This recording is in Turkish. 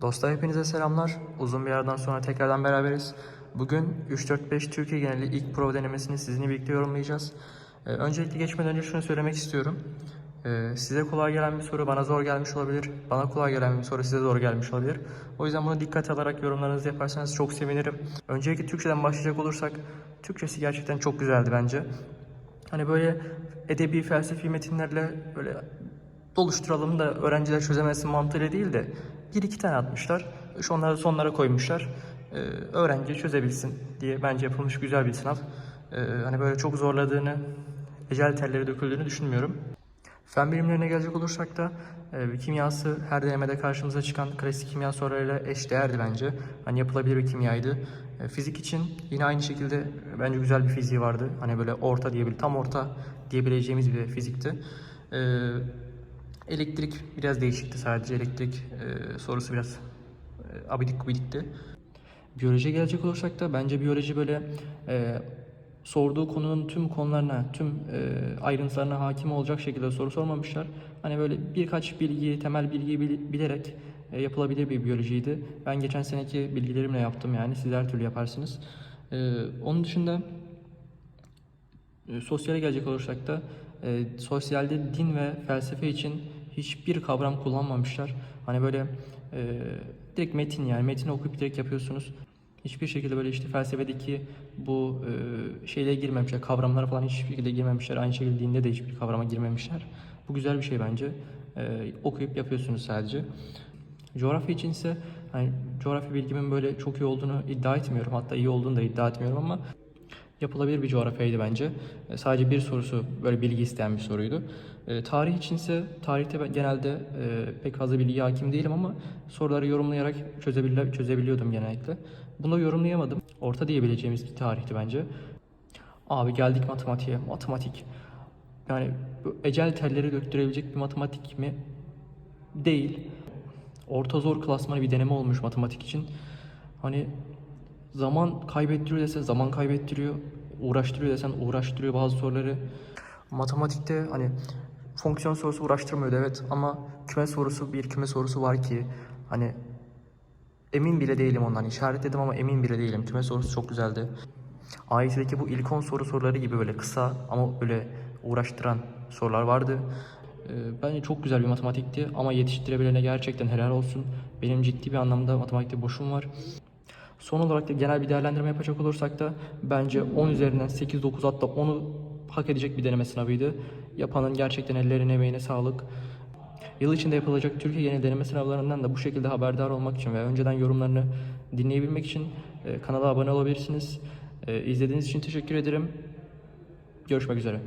Dostlar hepinize selamlar. Uzun bir aradan sonra tekrardan beraberiz. Bugün 3-4-5 Türkiye geneli ilk prova denemesini sizinle birlikte yorumlayacağız. Ee, öncelikle geçmeden önce şunu söylemek istiyorum. Ee, size kolay gelen bir soru bana zor gelmiş olabilir. Bana kolay gelen bir soru size zor gelmiş olabilir. O yüzden bunu dikkate alarak yorumlarınızı yaparsanız çok sevinirim. Öncelikle Türkçeden başlayacak olursak, Türkçesi gerçekten çok güzeldi bence. Hani böyle edebi felsefi metinlerle böyle doluşturalım da öğrenciler çözemesin mantığıyla değil de bir iki tane atmışlar. Şu onları sonlara koymuşlar. Ee, öğrenci çözebilsin diye bence yapılmış güzel bir sınav. Ee, hani böyle çok zorladığını, ecel telleri döküldüğünü düşünmüyorum. Fen bilimlerine gelecek olursak da e, kimyası her denemede karşımıza çıkan klasik kimya sorularıyla eşdeğerdi bence. Hani yapılabilir bir kimyaydı. E, fizik için yine aynı şekilde bence güzel bir fiziği vardı. Hani böyle orta diyebilir, tam orta diyebileceğimiz bir fizikti. E, elektrik biraz değişikti sadece. Elektrik e, sorusu biraz e, abidik gubidikti. Biyolojiye gelecek olursak da bence biyoloji böyle e, sorduğu konunun tüm konularına, tüm e, ayrıntılarına hakim olacak şekilde soru sormamışlar. Hani böyle birkaç bilgiyi, temel bilgiyi bil- bilerek e, yapılabilir bir biyolojiydi. Ben geçen seneki bilgilerimle yaptım yani siz her türlü yaparsınız. E, onun dışında e, sosyale gelecek olursak da e, sosyalde din ve felsefe için hiçbir kavram kullanmamışlar. Hani böyle e, direkt metin yani metini okuyup direkt yapıyorsunuz. Hiçbir şekilde böyle işte felsefedeki bu e, şeylere girmemişler. Kavramlara falan hiçbir şekilde girmemişler. Aynı şekilde dinde de hiçbir kavrama girmemişler. Bu güzel bir şey bence. E, okuyup yapıyorsunuz sadece. Coğrafya için ise hani coğrafya bilgimin böyle çok iyi olduğunu iddia etmiyorum. Hatta iyi olduğunu da iddia etmiyorum ama yapılabilir bir coğrafyaydı bence. E, sadece bir sorusu böyle bilgi isteyen bir soruydu. E, tarih içinse tarihte genelde e, pek fazla bilgi hakim değilim ama soruları yorumlayarak çözebil çözebiliyordum genellikle. Bunu yorumlayamadım. Orta diyebileceğimiz bir tarihti bence. Abi geldik matematiğe. Matematik. Yani ecel telleri döktürebilecek bir matematik mi? Değil. Orta zor klasmanı bir deneme olmuş matematik için. Hani zaman kaybettiriyor desen zaman kaybettiriyor. Uğraştırıyor desen uğraştırıyor bazı soruları. Matematikte hani fonksiyon sorusu uğraştırmıyordu evet ama küme sorusu bir küme sorusu var ki hani emin bile değilim ondan. İşaretledim ama emin bile değilim. Küme sorusu çok güzeldi. AYT'deki bu ilk 10 soru soruları gibi böyle kısa ama böyle uğraştıran sorular vardı. Ee, bence çok güzel bir matematikti ama yetiştirebilene gerçekten helal olsun. Benim ciddi bir anlamda matematikte boşum var. Son olarak da genel bir değerlendirme yapacak olursak da bence 10 üzerinden 8-9 hatta 10'u hak edecek bir deneme sınavıydı. Yapanın gerçekten ellerine emeğine sağlık. Yıl içinde yapılacak Türkiye genel deneme sınavlarından da bu şekilde haberdar olmak için ve önceden yorumlarını dinleyebilmek için e, kanala abone olabilirsiniz. E, İzlediğiniz için teşekkür ederim. Görüşmek üzere.